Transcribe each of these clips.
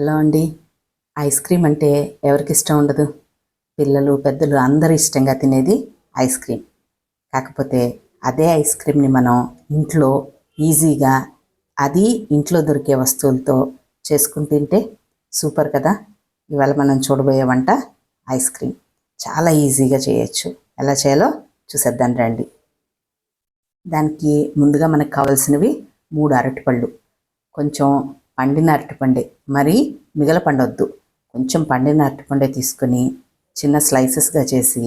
Hello అండి. Ice cream అంటే ఎవరికి ఇష్టం ఉండదు? పిల్లలు పెద్దలు అందరూ ఇష్టంగా తినేది ఐస్ క్రీమ్. కాకపోతే అదే ఐస్ క్రీమ్ని మనం ఇంట్లో ఈజీగా అది ఇంట్లో దొరికే వస్తువులతో చేసుకుని తింటే సూపర్ కదా? ఇవాళ మనం చూడబోయే వంట ఐస్ క్రీమ్. చాలా ఈజీగా చేయొచ్చు. ఎలా చేయాలో చూసేద్దాం రండి. దానికి ముందుగా మనకు కావాల్సినవి మూడు అరటిపళ్ళు. కొంచెం పండిన అరటిపండే మరీ మిగల పండొద్దు. కొంచెం పండిన అరటిపండే తీసుకొని చిన్న స్లైసెస్గా చేసి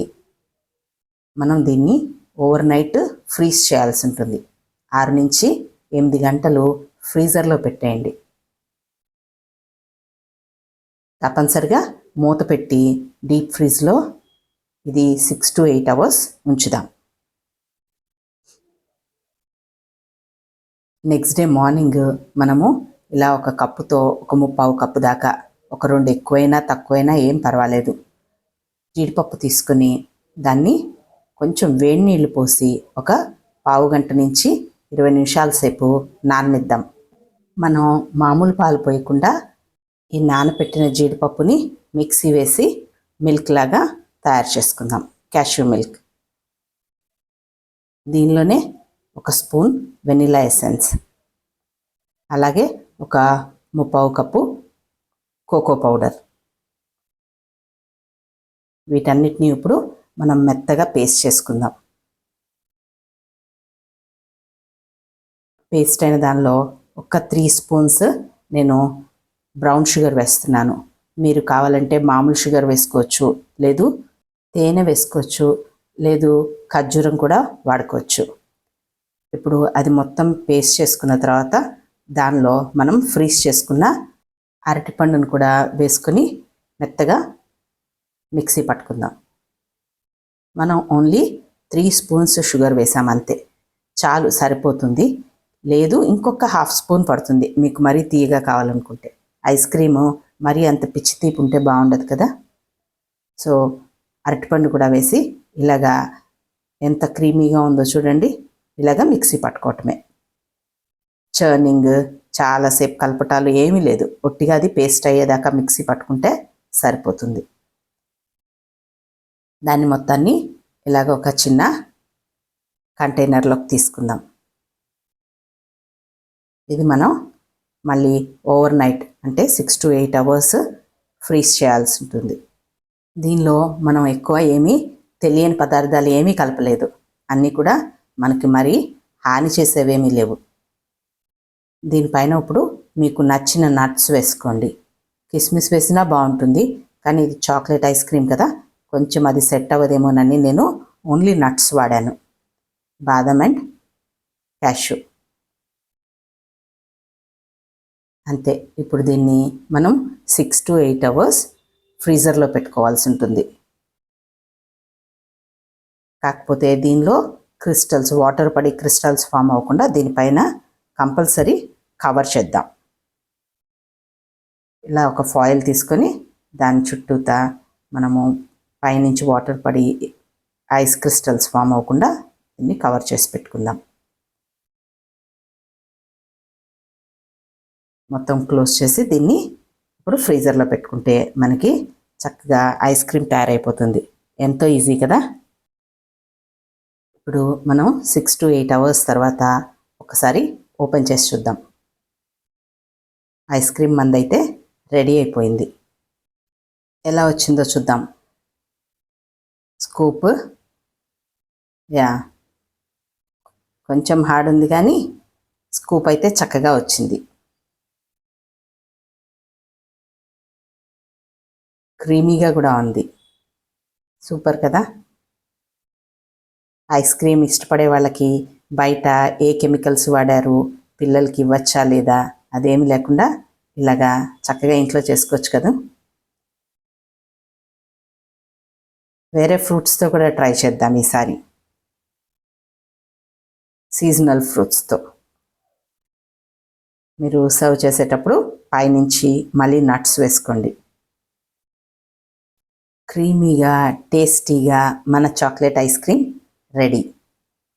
మనం దీన్ని ఓవర్ నైట్ ఫ్రీజ్ చేయాల్సి ఉంటుంది. ఆరు నుంచి ఎనిమిది గంటలు ఫ్రీజర్లో పెట్టేయండి. తప్పనిసరిగా మూత పెట్టి డీప్ ఫ్రీజ్లో ఇది సిక్స్ టు ఎయిట్ అవర్స్ ఉంచుదాం. నెక్స్ట్ డే మార్నింగ్ మనము ఇలా ఒక కప్పుతో ఒక ముప్పావు కప్పు దాకా ఒక రెండు ఎక్కువైనా తక్కువైనా ఏం పర్వాలేదు. జీడిపప్పు తీసుకొని దాన్ని కొంచెం వేడి నీళ్ళు పోసి ఒక పావు గంట నుంచి ఇరవై నిమిషాల సేపు నాననిద్దాం. మనం మామూలు పాలు పోయకుండా ఈ నానబెట్టిన జీడిపప్పుని మిక్సీ వేసి మిల్క్ లాగా తయారు చేసుకుందాం. Cashew milk. దీనిలోనే ఒక స్పూన్ వెనిలా ఎసెన్స్. అలాగే ఒక ముప్పావు కప్పు కోకో పౌడర్. వీటన్నిటిని ఇప్పుడు మనం మెత్తగా పేస్ట్ చేసుకుందాం. పేస్ట్ అయిన దానిలో ఒక త్రీ స్పూన్స్ నేను బ్రౌన్ షుగర్ వేస్తున్నాను. మీరు కావాలంటే మామూలు షుగర్ వేసుకోవచ్చు లేదు తేనె వేసుకోవచ్చు లేదు ఖర్జూరం కూడా వాడుకోవచ్చు. ఇప్పుడు అది మొత్తం పేస్ట్ చేసుకున్న తర్వాత దానిలో మనం ఫ్రీజ్ చేసుకున్న అరటిపండును కూడా వేసుకొని మెత్తగా మిక్సీ పట్టుకుందాం. మనం ఓన్లీ త్రీ స్పూన్స్ షుగర్ వేసాం అంతే. చాలు సరిపోతుంది. లేదు ఇంకొక హాఫ్ స్పూన్ పడుతుంది. మీకు మరీ తీయగా కావాలనుకుంటే. ఐస్ క్రీము మరీ అంత పిచ్చి తీపి ఉంటే బాగుండదు కదా? సో అరటిపండు కూడా వేసి ఇలాగా ఎంత క్రీమీగా ఉందో చూడండి. ఇలాగా మిక్సీ పట్టుకోవటమే. చర్నింగ్ చాలాసేపు కలపటాలు ఏమీ లేదు. ఒట్టిగా అది పేస్ట్ అయ్యేదాకా మిక్సీ పట్టుకుంటే సరిపోతుంది. దాన్ని మొత్తాన్ని ఇలాగ ఒక చిన్న కంటైనర్లోకి తీసుకుందాం. ఇది మనం మళ్ళీ ఓవర్ నైట్ అంటే six to eight hours freeze చేయాల్సి ఉంటుంది. దీనిలో మనం ఎక్కువ ఏమీ తెలియని పదార్థాలు ఏమీ కలపలేదు. అన్నీ కూడా మనకి మరీ హాని చేసేవేమీ లేవు. దీనిపైన ఇప్పుడు మీకు నచ్చిన నట్స్ వేసుకోండి. కిస్మిస్ వేసినా బాగుంటుంది కానీ ఇది చాక్లెట్ ఐస్ క్రీమ్ కదా కొంచెం అది సెట్ అవ్వదేమోనని నేను ఓన్లీ నట్స్ వాడాను. బాదం అండ్ క్యాష్యూ. అంతే ఇప్పుడు దీన్ని మనం సిక్స్ టు ఎయిట్ అవర్స్ ఫ్రీజర్లో పెట్టుకోవాల్సి ఉంటుంది. కాకపోతే దీనిలో క్రిస్టల్స్ వాటర్ పడి క్రిస్టల్స్ ఫామ్ అవ్వకుండా దీనిపైన కంపల్సరీ కవర్ చేద్దాం. ఇలా ఒక ఫాయిల్ తీసుకొని దాని చుట్టూతా మనము పైనుంచి వాటర్ పడి ఐస్ క్రిస్టల్స్ ఫామ్ అవ్వకుండా దీన్ని కవర్ చేసి పెట్టుకుందాం. మొత్తం క్లోజ్ చేసి దీన్ని ఇప్పుడు ఫ్రీజర్లో పెట్టుకుంటే మనకి చక్కగా ఐస్ క్రీమ్ తయారైపోతుంది. ఎంతో ఈజీ కదా? ఇప్పుడు మనం సిక్స్ టు ఎయిట్ అవర్స్ తర్వాత ఒకసారి ఓపెన్ చేసి చూద్దాం. ఐస్ క్రీమ్ మందైతే రెడీ అయిపోయింది. ఎలా వచ్చిందో చూద్దాం. స్కూప్. యా. కొంచెం హార్డ్ ఉంది కానీ స్కూప్ అయితే చక్కగా వచ్చింది. క్రీమీగా కూడా ఉంది. సూపర్ కదా. ఐస్ క్రీమ్ ఇష్టపడే వాళ్ళకి బయట ఏ కెమికల్స్ వాడారు పిల్లలకి ఇవ్వచ్చా లేదా అదేమి లేకుండా ఇలాగా చక్కగా ఇంట్లో చేసుకోవచ్చు కదా. వేరే ఫ్రూట్స్తో కూడా ట్రై చేద్దాం ఈసారి. సీజనల్ ఫ్రూట్స్తో మీరు సర్వ్ చేసేటప్పుడు పైనుంచి మళ్ళీ నట్స్ వేసుకోండి. క్రీమీగా టేస్టీగా మన చాక్లెట్ ఐస్ క్రీమ్ రెడీ.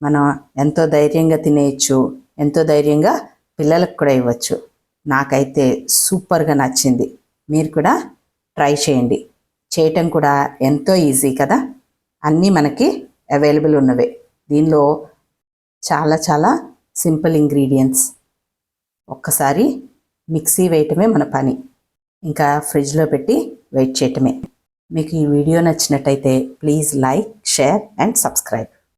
మనం ఎంతో ధైర్యంగా తినేయచ్చు ఎంతో ధైర్యంగా పిల్లలకు కూడా ఇవ్వచ్చు. నాకైతే సూపర్గా నచ్చింది. మీరు కూడా ట్రై చేయండి. చేయటం కూడా ఎంతో ఈజీ కదా? అన్నీ మనకి అవైలబుల్ ఉన్నవే. దీనిలో చాలా చాలా సింపుల్ ఇంగ్రీడియంట్స్. ఒక్కసారి మిక్సీ వేయటమే మన పని. ఇంకా ఫ్రిడ్జ్లో పెట్టి వెయిట్ చేయటమే. మీకు ఈ వీడియో నచ్చినట్టయితే please like share and subscribe.